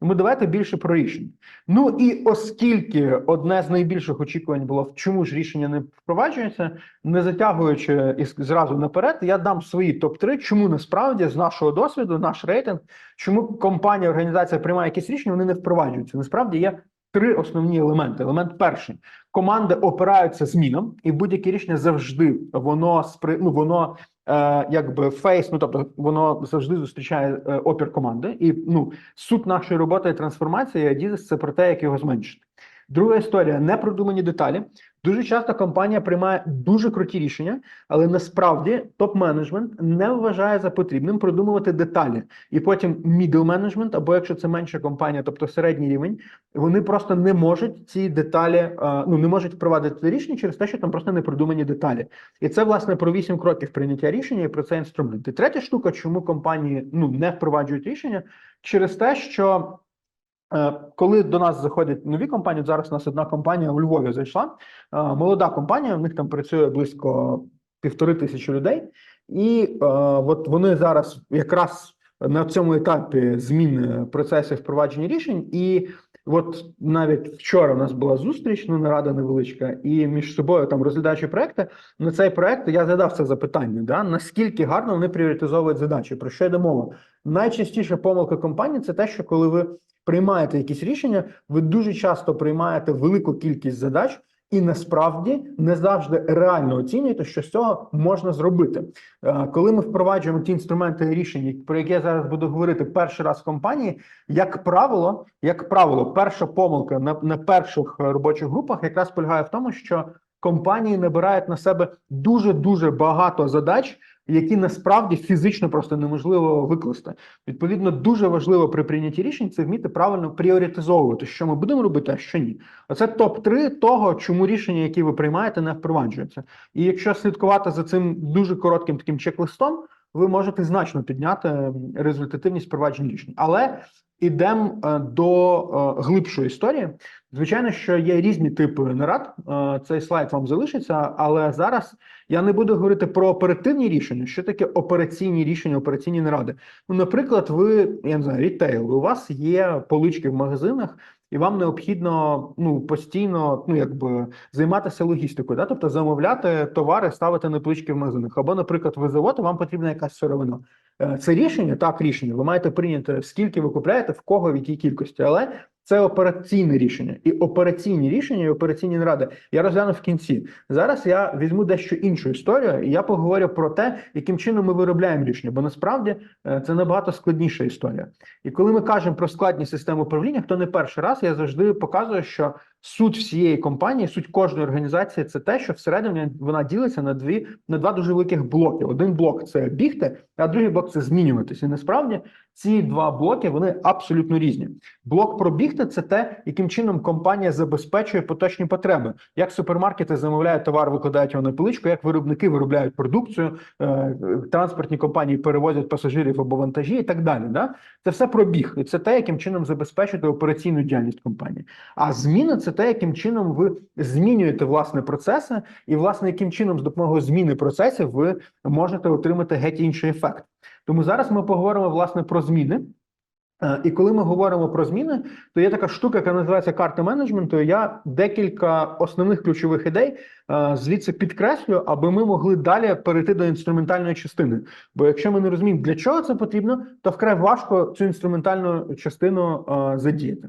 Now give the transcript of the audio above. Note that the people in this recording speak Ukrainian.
Тому давайте більше про рішення. Ну і оскільки одне з найбільших очікувань було, чому ж рішення не впроваджується, не затягуючи і зразу наперед, я дам свої топ 3 чому насправді з нашого досвіду, наш рейтинг, чому компанія, організація приймає якісь рішення, вони не впроваджуються. Насправді є три основні елементи. Елемент перший команди опираються змінам, і будь-яке рішення завжди воно спри... ну, воно якби фейс, ну тобто воно завжди зустрічає е, опір команди. І ну суть нашої роботи і трансформації Adidas – це про те, як його зменшити. Друга історія непродумані деталі. Дуже часто компанія приймає дуже круті рішення, але насправді топ-менеджмент не вважає за потрібним продумувати деталі. І потім middle менеджмент, або якщо це менша компанія, тобто середній рівень, вони просто не можуть ці деталі, е, ну не можуть впровадити рішення через те, що там просто не продумані деталі. І це власне про вісім кроків прийняття рішення і про це інструмент. І третя штука, чому компанії ну не впроваджують рішення, через те, що. Е, Коли до нас заходять нові компанії, зараз у нас одна компанія у Львові зайшла. е, Молода компанія, у них там працює близько півтори тисячі людей, і е, от вони зараз якраз на цьому етапі зміни процесів впровадження рішень. І от навіть вчора у нас була зустріч, ну нарада невеличка, і між собою там розглядаючи проекти. На цей проект я задав це запитання: да наскільки гарно вони пріоритизовують задачі? Про що йде мова? Найчастіша помилка компанії це те, що коли ви приймаєте якісь рішення, ви дуже часто приймаєте велику кількість задач. І насправді не завжди реально оцінюєте, що з цього можна зробити. Е, Коли ми впроваджуємо ті інструменти рішення, про які я зараз буду говорити перший раз в компанії, як правило, як правило, перша помилка на, на перших робочих групах якраз полягає в тому, що компанії набирають на себе дуже дуже багато задач, які насправді фізично просто неможливо викласти. Відповідно, дуже важливо при прийнятті рішень це вміти правильно пріоритизовувати, що ми будемо робити, а що ні. Оце топ 3 того, чому рішення, які ви приймаєте, не впроваджуються. І якщо слідкувати за цим дуже коротким таким чек-листом, ви можете значно підняти результативність впровадження рішень. Але ідемо е, до е, глибшої історії. Звичайно, що є різні типи нарад. Е, Цей слайд вам залишиться, але зараз я не буду говорити про оперативні рішення. Що таке операційні рішення, операційні наради? Ну, наприклад, ви я не знаю, рітейл. У вас є полички в магазинах, і вам необхідно ну постійно ну якби займатися логістикою, да? тобто замовляти товари, ставити на плечки в магазинах. Або, наприклад, ви завод, вам потрібна якась сировина. Е, Це рішення, так рішення. Ви маєте прийняти скільки ви купляєте, в кого, в якій кількості, але це операційне рішення, і операційні рішення, і операційні наради я розгляну в кінці. Зараз я візьму дещо іншу історію, і я поговорю про те, яким чином ми виробляємо рішення, бо насправді е, це набагато складніша історія. І коли ми кажемо про складні системи управління, хто не перший раз, я завжди показую, що суть всієї компанії, суть кожної організації це те, що всередині вона ділиться на дві на два дуже великих блоки. Один блок це бігти, а другий блок це змінюватися. І насправді ці два блоки вони абсолютно різні. Блок про бігти це те, яким чином компанія забезпечує поточні потреби. Як супермаркети замовляють товар, викладають його на поличку, як виробники виробляють продукцію, е, транспортні компанії перевозять пасажирів або вантажі і так далі. Да? Це все про біг, і це те, яким чином забезпечити операційну діяльність компанії. А зміна це те, яким чином ви змінюєте власне процеси, і власне яким чином з допомогою зміни процесів ви можете отримати геть інший ефект. Тому зараз ми поговоримо власне про зміни. Е, І коли ми говоримо про зміни, то є така штука, яка називається карта менеджменту. Я декілька основних ключових ідей е, звідси підкреслю, аби ми могли далі перейти до інструментальної частини. Бо якщо ми не розуміємо, для чого це потрібно, то вкрай важко цю інструментальну частину е, задіяти.